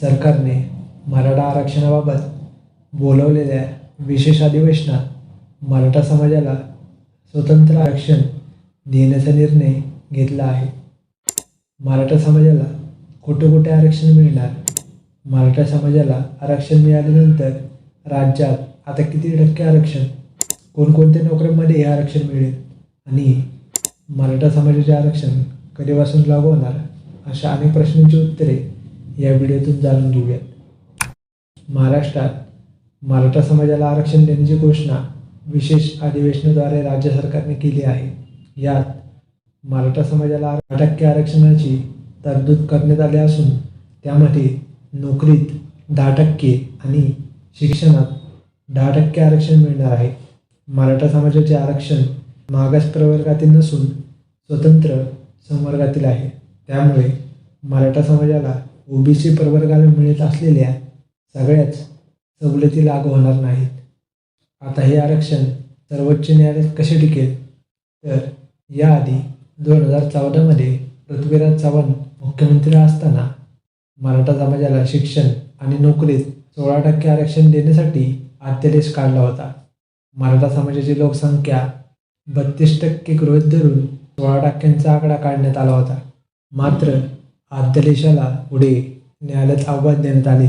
सरकारने मराठा आरक्षणाबाबत बोलवलेल्या विशेष अधिवेशनात मराठा समाजाला स्वतंत्र आरक्षण देण्याचा निर्णय घेतला आहे. मराठा समाजाला कुठे कुठे आरक्षण मिळणार? मराठा समाजाला आरक्षण मिळाल्यानंतर राज्यात आता किती टक्के आरक्षण? कोणकोणत्या नोकऱ्यांमध्ये हे आरक्षण मिळेल? आणि मराठा समाजाचे आरक्षण कधीपासून लागू होणार? अशा अनेक प्रश्नांची उत्तरे या व्हिडिओतून जाणून घेऊयात. महाराष्ट्रात मराठा समाजाला आरक्षण देण्याची घोषणा विशेष अधिवेशनाद्वारे राज्य सरकारने केली आहे. यात मराठा समाजाला दहा टक्के आरक्षणाची तरतूद करण्यात आली असून त्यामध्ये नोकरीत दहा टक्के आणि शिक्षणात दहा टक्के आरक्षण मिळणार आहे. मराठा समाजाचे आरक्षण मागास प्रवर्गातील नसून स्वतंत्र संवर्गातील आहे. त्यामुळे मराठा समाजाला ओबीसी प्रवर्गाला मिळत असलेल्या सगळ्याच सवलती लागू होणार नाहीत. आता हे आरक्षण सर्वोच्च न्यायालयात कसे टिकेल? तर याआधी दोन हजार चौदामध्ये पृथ्वीराज चव्हाण मुख्यमंत्री असताना मराठा समाजाला शिक्षण आणि नोकरीत सोळा टक्के आरक्षण देण्यासाठी अध्यादेश काढला होता. मराठा समाजाची लोकसंख्या बत्तीस टक्के गृहित धरून सोळा टक्क्यांचा आकडा काढण्यात आला होता. मात्र अध्यादेशाला पुढे न्यायालयात आव्हान देण्यात आले.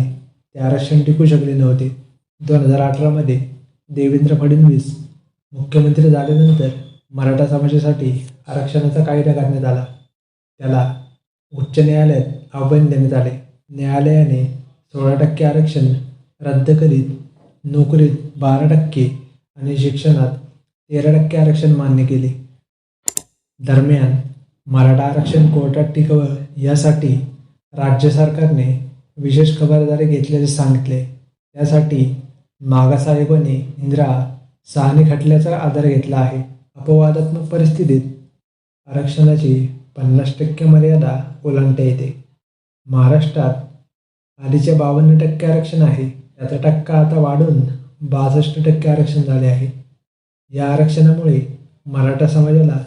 ते आरक्षण टिकू शकले नव्हते. दोन हजार अठरामध्ये देवेंद्र फडणवीस मुख्यमंत्री झाल्यानंतर मराठा समाजासाठी आरक्षणाचा कायदा करण्यात आला. त्याला उच्च न्यायालयात आव्हान देण्यात आले. न्यायालयाने सोळा टक्के आरक्षण रद्द करीत नोकरीत बारा टक्के आणि शिक्षणात तेरा टक्के आरक्षण मान्य केले. दरम्यान मराठा आरक्षण कोर्टात टिकवं यासाठी राज्य सरकारने विशेष खबरदारी घेतल्याचे सांगितले. त्यासाठी मागास आयोगाने इंदिरा साहनी खटल्याचा आधार घेतला आहे. अपवादात्मक परिस्थितीत आरक्षणाची पन्नास टक्के मर्यादा ओलांडता येते. महाराष्ट्रात आधीचे बावन्न टक्के आरक्षण आहे. त्याचा टक्का आता वाढून बासष्ट टक्के आरक्षण झाले आहे. या आरक्षणामुळे मराठा समाजाला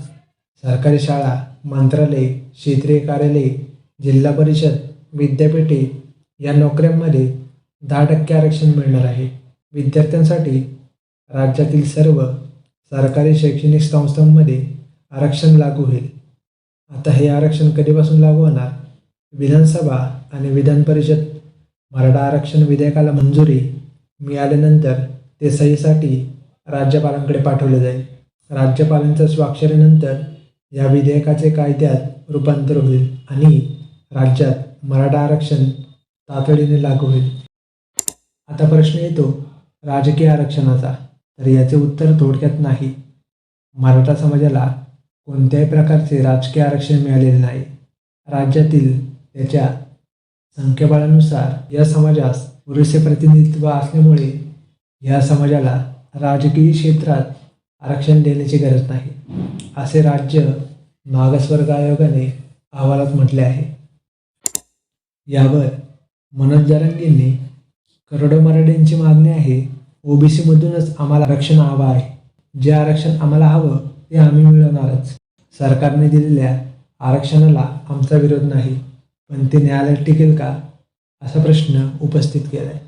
सरकारी शाळा मंत्रालय क्षेत्रीय कार्यालय जिल्हा परिषद विद्यापीठे या नोकऱ्यांमध्ये दहा टक्के आरक्षण मिळणार आहे. विद्यार्थ्यांसाठी राज्यातील सर्व सरकारी शैक्षणिक संस्थांमध्ये आरक्षण लागू होईल. आता हे आरक्षण कधीपासून लागू होणार? विधानसभा आणि विधान परिषद मराठा आरक्षण विधेयकाला मंजुरी मिळाल्यानंतर ते सहीसाठी राज्यपालांकडे पाठवले जाईल. राज्यपालांच्या स्वाक्षरीनंतर या विधेयकाचे कायद्यात रूपांतर होईल आणि राज्यात मराठा आरक्षण तातडीने लागू होईल? आता प्रश्न येतो राजकीय आरक्षणाचा. तर याचे उत्तर थोडक्यात नाही. मराठा समाजाला कोणत्याही प्रकारचे राजकीय आरक्षण मिळालेले नाही. राज्यातील त्याच्या संख्याबळानुसार या समाजास पुरेसे प्रतिनिधित्व असल्यामुळे या समाजाला राजकीय क्षेत्रात आरक्षण देण्याची गरज नाही. असे राज्य मागासवर्ग आयोगाने अहवालात म्हटले आहे. यावर मनोज जरांगेंनी करोडो मराठ्यांची मागणी आहे. ओबीसीमधूनच आम्हाला आरक्षण हवं आहे. जे आरक्षण आम्हाला हवं ते आम्ही मिळवणारच. सरकारने दिलेल्या आरक्षणाला आमचा विरोध नाही. पण ते न्यायालयात टिकेल का? असा प्रश्न उपस्थित केला आहे